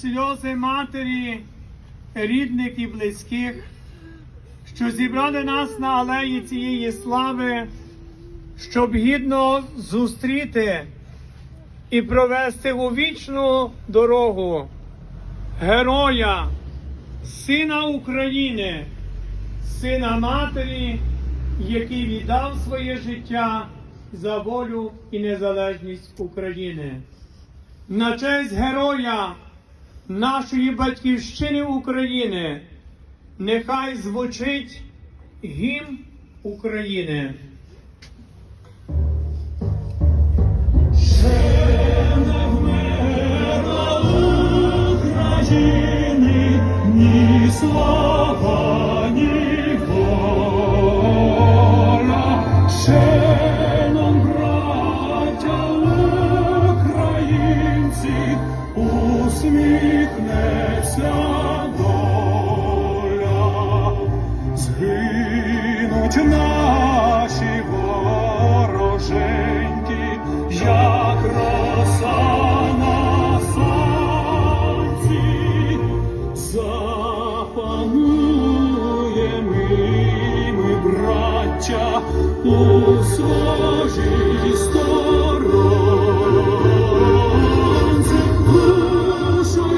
сльози матері, рідних і близьких, що зібрали нас на алеї цієї слави, щоб гідно зустріти і провести у вічну дорогу героя, сина України, сина матері, який віддав своє життя за волю і незалежність України. На честь героя нашої батьківщини України нехай звучить гімн України. Ні слава, ні воля, ще усміхнеться доля, згинуть наші вороженьки, як роса на сонці, ми, браття, у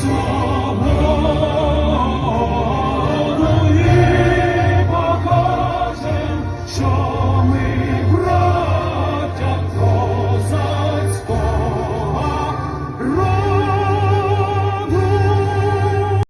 свободу.